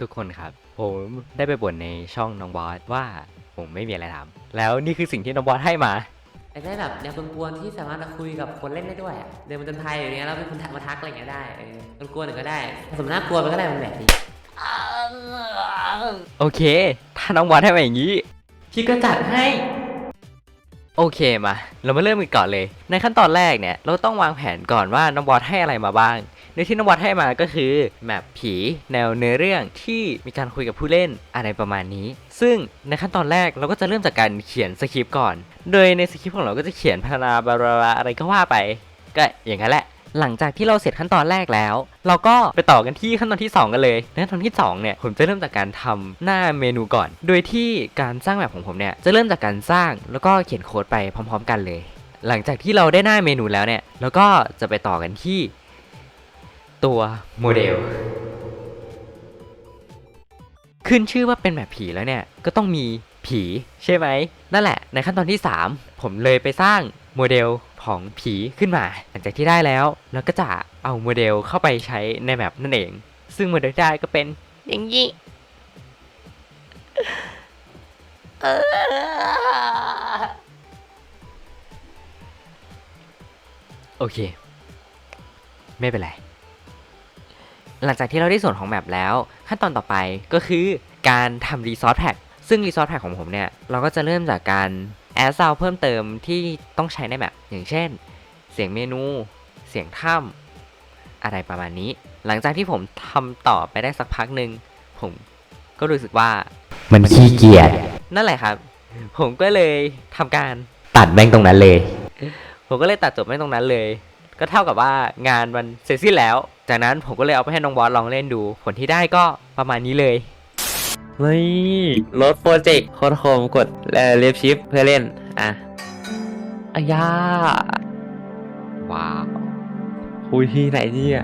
ทุกคนครับ ผมได้ไปบ่นในช่องน้องบอสว่าผมไม่มีอะไรทำแล้วนี่คือสิ่งที่น้องบอสให้มาไอ้ได้แบบแนวกวนๆที่สามารถมาคุยกับคนเล่นได้ด้วยอะเดินมาจนไทยอย่างเงี้ยแล้วมีคนทักมาทักอะไรอย่างเงี้ยได้เออกวนๆหนึ่งก็ได้ผสมน่ากลัวไปก็ได้มันแบบนี้โอเค ถ้าน้องบอสให้มาอย่างนี้พี่ก็จัดให้ โอเคมา เรามาเริ่มกันก่อนเลย ในขั้นตอนแรกเนี่ย เราต้องวางแผนก่อนว่าน้องบอสให้อะไรมาบ้าง ในที่น้องบอสให้มาก็คือแมปผีแนวเนื้อเรื่องที่มีการคุยกับผู้เล่นอะไรประมาณนี้ ซึ่งในขั้นตอนแรกเราก็จะเริ่มจากการเขียนสคริปต์ก่อน โดยในสคริปต์ของเราก็จะเขียนพัฒนาบาบาบลาอะไรก็ว่าไป ก็อย่างนั้นแหละหลังจากที่เราเสร็จขั้นตอนแรกแล้ว เราก็ไปต่อกันที่ขั้นตอนที่ 2 กันเลยในขั้นตอนที่ 2 เนี่ย ผมจะเริ่มจากการทำหน้าเมนูก่อน โดยที่การสร้างแบบของผมเนี่ย จะเริ่มจากการสร้างแล้วก็เขียนโค้ดไปพร้อม ๆ กันเลย หลังจากที่เราได้หน้าเมนูแล้วเนี่ย เราก็จะไปต่อกันที่ ตัวโมเดล ขึ้นชื่อว่าเป็นแบบผีแล้วเนี่ย ก็ต้องมีผีใช่ไหม นั่นแหละ ในขั้นตอนที่ 3 ผมเลยไปสร้างโมเดลของผีขึ้นมา หลังจากที่ได้แล้ว เราก็จะเอาโมเดลเข้าไปใช้ในแบบนั่นเอง ซึ่งโมเดลที่ได้ก็เป็นอย่างนี้โอเค ไม่เป็นไร หลังจากที่เราได้ส่วนของแมปแล้ว ขั้นตอนต่อไปก็คือการทำรีซอสแพ็กซึ่งรีซอสแพ็กของผมเนี่ย เราก็จะเริ่มจากการแอดซาวเพิ่มเติมที่ต้องใช้ในแมปอย่างเช่น เสียงเมนู เสียงถ้ำอะไรประมาณนี้ หลังจากที่ผมทำต่อไปได้สักพักหนึ่งผมก็รู้สึกว่ามันขี้เกียจนั่นแหละครับ ผมก็เลยทำการตัดแม่งตรงนั้นเลย ผมก็เลยตัดจบแม่งตรงนั้นเลย ก็เท่ากับว่างานมันเสร็จสิ้นแล้ว จากนั้นผมก็เลยเอาไปให้น้องบอสลองเล่นดู ผลที่ได้ก็ประมาณนี้เลยนี่รถโปรเจกต์โคตรโคมกดเลียบชิปเพื่อเล่น อะอายาว้าวคุยที่ไหนเนี่ย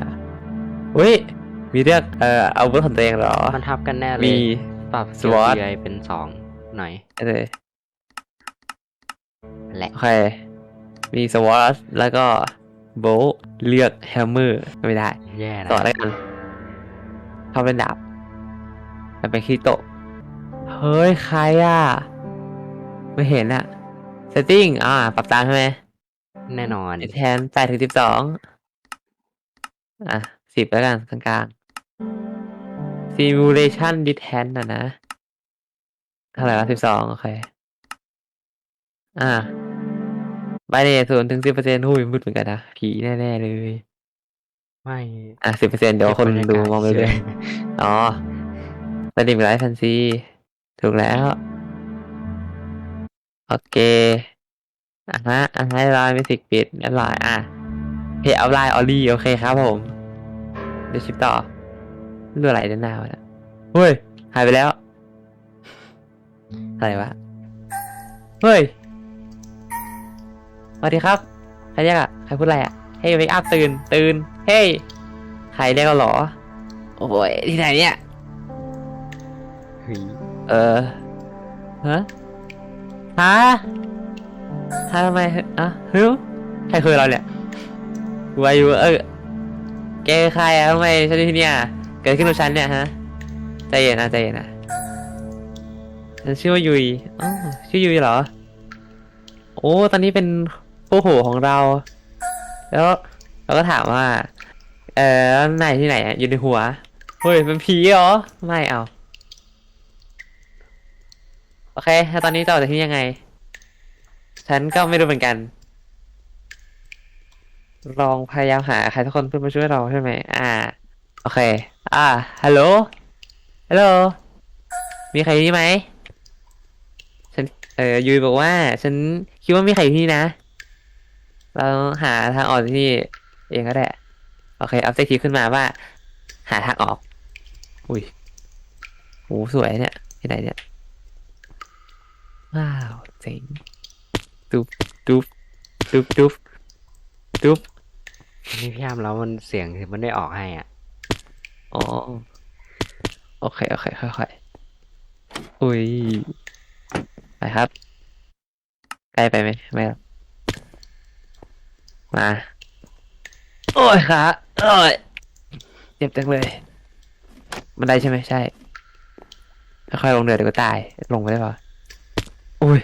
เฮ้ย มีเลือกเอ่ออาวุธของตัวเองเหรอ มันทับกันแน่เลย มีปรับสวอตเกียร์เป็นสองหน่อยเออและโอเค มีสวอตแล้วก็ โบว์เลือกแฮมเมอร์ไม่ได้ แย่นะต่อแล้วกันทำเป็นดาบมันเป็นคิโตะเฮ้ย ใครอะ ไม่เห็นอะ setting อ่า ปรับตามใช่ไหม แน่นอนแทนแปดถึงสิบสองอะสิบแล้วกันกลางๆ simulation distance อะนะเท่าไหร่วะสิบสองโอเค อ่า ไปเนี่ยศูนย์ถึงสิบเปอร์เซ็นต์หุ้ยมืดเหมือนกันนะผีแน่ๆเลย ไม่อะสิบเปอร์เซ็นต์เดี๋ยวคนดูมองไปเลยอ๋อสนิมไลฟ์แฟนซีถูกแล้ว โอเคอะฮะอะให้ไลน์มิสิกปิดเรียบร้อยอะเพจเอาไลน์ออลลี่โอเคครับผม เดี๋ยวชิปต่อเรื่องอะไรด้านหน้าวะเนี่ยเฮ้ย หายไปแล้ว อะไรวะ เฮ้ย สวัสดีครับ ใครเรียกอะใครพูดอะไรอะเฮ้ยเวกอัพตื่น ตื่น เฮ้ย ใครเรียกเราเหรอ โอ้ยที่ไหนเนี่ย เฮ้ยเออฮะฮะฮะทำไมอะฮึใครคือเราเนี่ยกูอายุเออแกคือใครอะทำไมฉันอยู่ที่เนี่ย เกิดขึ้นกับฉันเนี่ยฮะ ใจเย็นนะใจเย็นนะฉันชื่อว่ายุยอ๋อชื่อยุยเหรอ โอ้ ตอนนี้เป็น ผู้โหของเรา แล้วเราก็ถามว่า เออแล้วนที่ไหนอะอยู่ในหัวเฮ้ยเป็นผีเหรอ ไม่เอาโอเคแล้วตอนนี้ต่อจากที่ยังไง ฉันก็ไม่รู้เหมือนกัน ลองพยายามหาใครสักคนเพื่อมาช่วยเราใช่ไหมอ่า โอเค อ่า ฮัลโหล ฮัลโหล มีใครอยู่นี่ไหม ฉัน เออยุยบอกว่า ฉันคิดว่ามีใครที่นะ เราหาทางออกจากที่นี่เองก็ได้ โอเคเอาเซคีขึ้นมาว่า หาทางออก อุ้ยโหสวยเนี่ยที่ไหนเนี่ย ว้าวเจ๋งดุบดุบดุบดุบดุบนี่พี่ยามแล้วมันเสียงมันได้ออกให้อะ อ๋อ โอเค โอเค ค่อยๆ อุ้ย ไปครับ ใกล้ไปไหมไม่หรอก มา โอ้ยขาโอ้ยเจ็บจังเลยบันไดใช่ไหมใช่ค่อยๆลงเดือดเดี๋ยวก็ตาย ลงไปได้ปะโอ้ย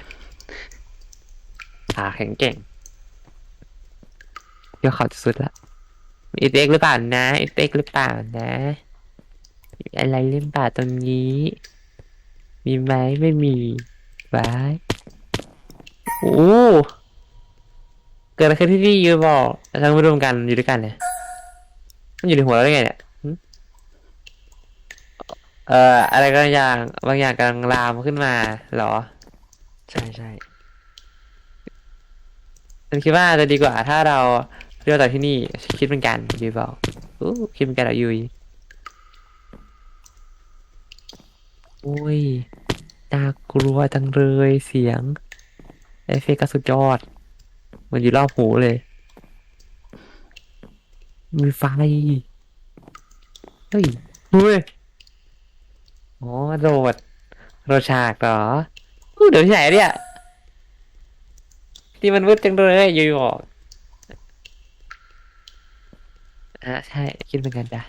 ขาแข็งเก่งเดี๋ยวเขาจะสุดละมีอีเต็กหรือเปล่านะอีเต็กหรือเปล่านะมีอะไรเล่นป่าตรงนี้ มีไหมไม่มีไว้โอ้ เกิดอะไรขึ้นที่นี่ยูบอกเราไม่รวมกันอยู่ด้วยกันเนี่ยมันอยู่ในหัวเราได้ไงเนี่ยเอ่ออะไรก็อย่างบางอย่างกำลังลามขึ้นมาเหรอ ใช่ใช่ฉันคิดว่าจะดีกว่าถ้าเราเลือกจากที่นี่คิดเป็นกันยูบอกอู้คิดเป็นกันเหรอยุยโอ้ยน่ากลัวจังเลยเสียงเอฟเฟกต์สุดยอด มันอยู่รอบหูเลย มีไฟ เฮ้ยเฮ้ยอ๋อโรดโรดฉากเหรอเดี๋ยวที่ไหนเนี่ยที่มันมืดจังเลยอยู่บอกอะใช่ คิดเหมือนกันจ้ะ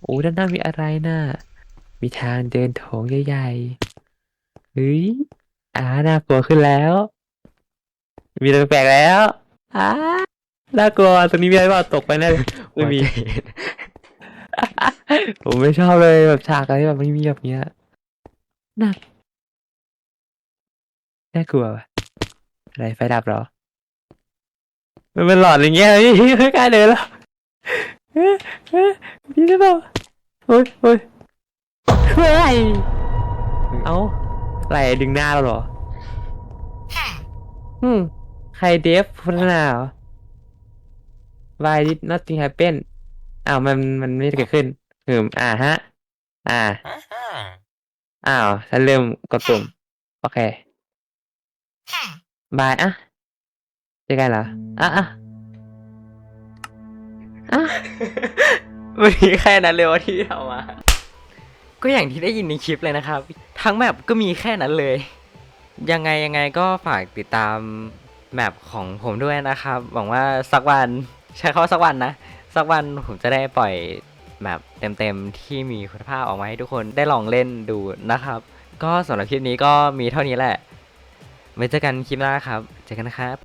โอ้ด้านหน้ามีอะไรน่ะ มีทางเดินโถงใหญ่ๆ เฮ้ยอ่าน่ากลัวขึ้นแล้ว มีอะไรแปลกๆแล้วอ่าน่ากลัวตรงนี้มีอะไรบ้างตกไปแน่เลยไม่มี ผมไม่ชอบเลยแบบฉากอะไรที่แบบไม่มีแบบเนี้ยน่าน่ากลัวว่ะอะไรไฟดับเหรอ มันเป็นหลอดอย่างเงี้ยพี่ไม่กล้าเดินแล้วเฮ้ยเฮ้ยพี่ได้เปล่าโอ้ยโอ้ยเฮ้ยเอ้าอะไรดึงหน้าเราเหรอ อืม ใครเดฟพัฒนาเหรอ Why did nothing happen อ้าวมันมันไม่เกิดขึ้นหืมอ่าฮะ อ่า อ้าวฉันเริ่มกดปุ่ม โอเคบายอะเจอกันเหรอ อะอะอะวันนี้แค่นั้นเลยวะที่เอามา ก็อย่างที่ได้ยินในคลิปเลยนะครับ ทั้งแมปก็มีแค่นั้นเลย ยังไงยังไงก็ฝากติดตาม แมปของผมด้วยนะครับ หวังว่าสักวันใช้คำว่าสักวันนะ สักวันผมจะได้ปล่อยแมปเต็มๆ ที่มีคุณภาพออกมาให้ทุกคนได้ลองเล่นดูนะครับ ก็สำหรับคลิปนี้ก็มีเท่านี้แหละไว้เจอกันคลิปหน้าครับ เจอกันนะครับ